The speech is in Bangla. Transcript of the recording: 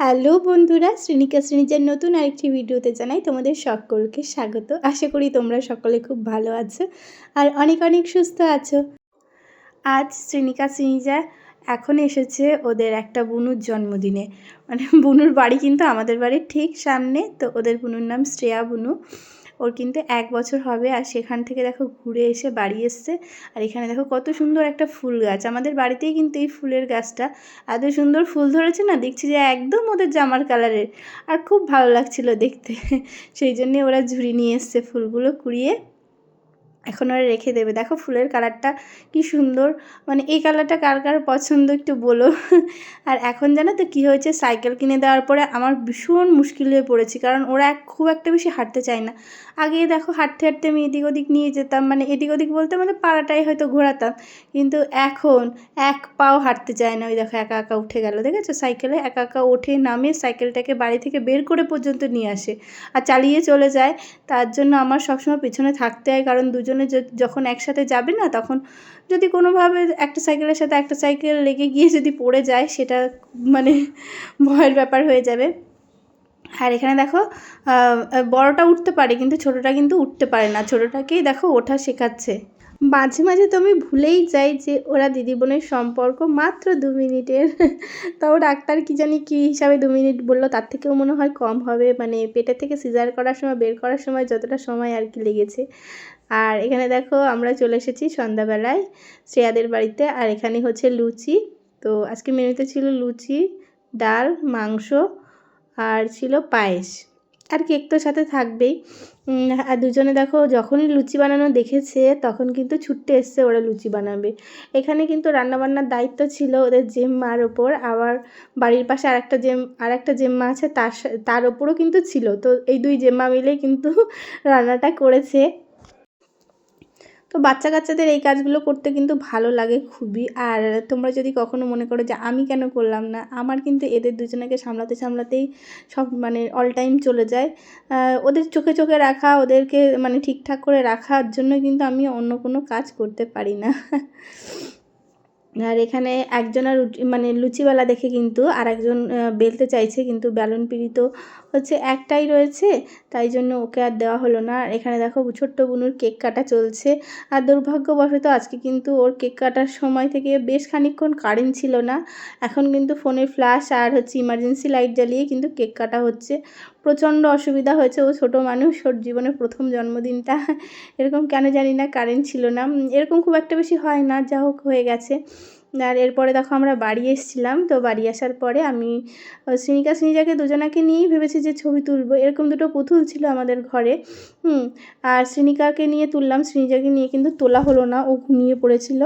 হ্যালো বন্ধুরা শ্রেণিকা শ্রেণীজার নতুন আরেকটি ভিডিওতে জানাই তোমাদের সকলকে স্বাগত। আশা করি তোমরা সকলে খুব ভালো আছো আর অনেক অনেক সুস্থ আছো। আজ শ্রেণিকা শ্রেণীজা এখন এসেছে ওদের একটা বুনুর জন্মদিনে। মানে বুনুর বাড়ি কিন্তু আমাদের বাড়ির ঠিক সামনে, তো ওদের বুনুর নাম শ্রেয়া বুনু। ওর কিন্তু এক বছর হবে আর সেখান থেকে দেখো ঘুরে এসে বাড়ি এসছে। আর এখানে দেখো কত সুন্দর একটা ফুল গাছ। আমাদের বাড়িতেই কিন্তু এই ফুলের গাছটা। এত সুন্দর ফুল ধরেছে না? দেখছি যে একদম ওদের জামার কালারের। আর খুব ভালো লাগছিল দেখতে। সেই জন্যে ওরা ঝুড়ি নিয়ে এসছে ফুলগুলো কুড়িয়ে। এখন ওরা রেখে দেবে। দেখো ফুলের কালারটা কি সুন্দর। মানে এই কালারটা কার কার পছন্দ একটু বলো। আর এখন জানো তো কী হয়েছে? সাইকেল কিনে দেওয়ার পরে আমার ভীষণ মুশকিল হয়ে পড়েছি, কারণ ওরা খুব একটা বেশি হাঁটতে চায় না। আগে দেখো হাঁটতে হাঁটতে আমি এদিক ওদিক নিয়ে যেতাম মানে এদিক ওদিক বলতে মানে পাড়াটাই হয়তো ঘোরাতাম। কিন্তু এখন এক পাও হাঁটতে চায় না। ওই দেখো একা একা উঠে গেল, দেখেছ? সাইকেলে একা একা ওঠে নামে সাইকেলটাকে বাড়ি থেকে বের করে পর্যন্ত নিয়ে আসে। আর চালিয়ে চলে যায়। তার জন্য আমার সবসময় পেছনে থাকতে হয়, কারণ দুজনে যখন একসাথে যাবে না, তখন যদি কোনোভাবে একটা সাইকেলের সাথে একটা সাইকেল লেগে গিয়ে যদি পড়ে যায়, সেটা মানে ভয়ের ব্যাপার হয়ে যাবে। আর এখানে দেখো বড়টা উঠতে পারে, কিন্তু ছোটোটা কিন্তু উঠতে পারে না। ছোটোটাকেই দেখো ওঠা শেখাচ্ছে। মাঝে মাঝে তো আমি ভুলেই যাই যে ওরা দিদি বোনের সম্পর্ক মাত্র দু মিনিটের। তাও ডাক্তার কি জানি কী হিসাবে দু মিনিট বলল, তার থেকেও মনে হয় কম হবে। মানে পেটের থেকে সিজার করার সময়, বের করার সময় যতটা সময় আর কি লেগেছে। আর এখানে দেখো, আমরা চলে এসেছি সন্ধ্যাবেলায় শ্রেয়াদের বাড়িতে। আর এখানে হচ্ছে লুচি। তো আজকে মেনুতে ছিল লুচি, ডাল, মাংস, আর ছিল পায়েস। আর কেক তো সাথে থাকবেই। আর দুজনে দেখো, যখনই লুচি বানানো দেখেছে, তখন কিন্তু ছুটতে এসছে ওরা লুচি বানাবে। এখানে কিন্তু রান্নাবান্নার দায়িত্ব ছিল ওদের জেম্মার ওপর। আবার বাড়ির পাশে আরেকটা জেম আর একটা জেম্মা আছে, তার তার ওপরও কিন্তু ছিল। তো এই দুই জেম্মা মিলে কিন্তু রান্নাটা করেছে। তো বাচ্চা কাচ্চাদের এই কাজগুলো করতে কিন্তু ভালো লাগে খুবই। আর তোমরা যদি কখনো মনে করো যে আমি কেন করলাম না, আমার কিন্তু এদের দুজনকে সামলাতে সামলাতেই সব মানে অল টাইম চলে যায়। ওদের চোখে চোখে রাখা, ওদেরকে মানে ঠিকঠাক করে রাখার জন্য কিন্তু আমি অন্য কোনো কাজ করতে পারি না। আর এখানে একজনের মানে লুচিওয়ালা দেখে কিন্তু আর একজন বেলতে চাইছে, কিন্তু ব্যালন পিড়ি তো হচ্ছে একটাই রয়েছে, তাই জন্য ওকে আর দেওয়া হলো না। আর এখানে দেখো ছোট্ট বুনুর কেক কাটা চলছে। আর দুর্ভাগ্যবশত আজকে কিন্তু ওর কেক কাটার সময় থেকে বেশ খানিকক্ষণ কারেন্ট ছিল না। এখন কিন্তু ফোনের ফ্ল্যাশ আর হচ্ছে ইমার্জেন্সি লাইট জ্বালিয়ে কিন্তু কেক কাটা হচ্ছে। প্রচণ্ড অসুবিধা হয়েছে ও ছোটো মানুষ, ওর জীবনের প্রথম জন্মদিনটা। এরকম কেন জানি না, কারেন্ট ছিল না। এরকম খুব একটা বেশি হয় না, যা হোক হয়ে গেছে। আর এরপরে দেখো আমরা বাড়ি এসেছিলাম, তো বাড়ি আসার পরে আমি শ্রীনিকা শ্রীনিজাকে দুজনাকে নিয়েই ভেবেছি যে ছবি তুলবো। এরকম দুটো পুতুল ছিল আমাদের ঘরে, হুম, আর শ্রীনিকাকে নিয়ে তুললাম। শ্রীনিজাকে নিয়ে কিন্তু তোলা হলো না, ও ঘুমিয়ে পড়েছিল।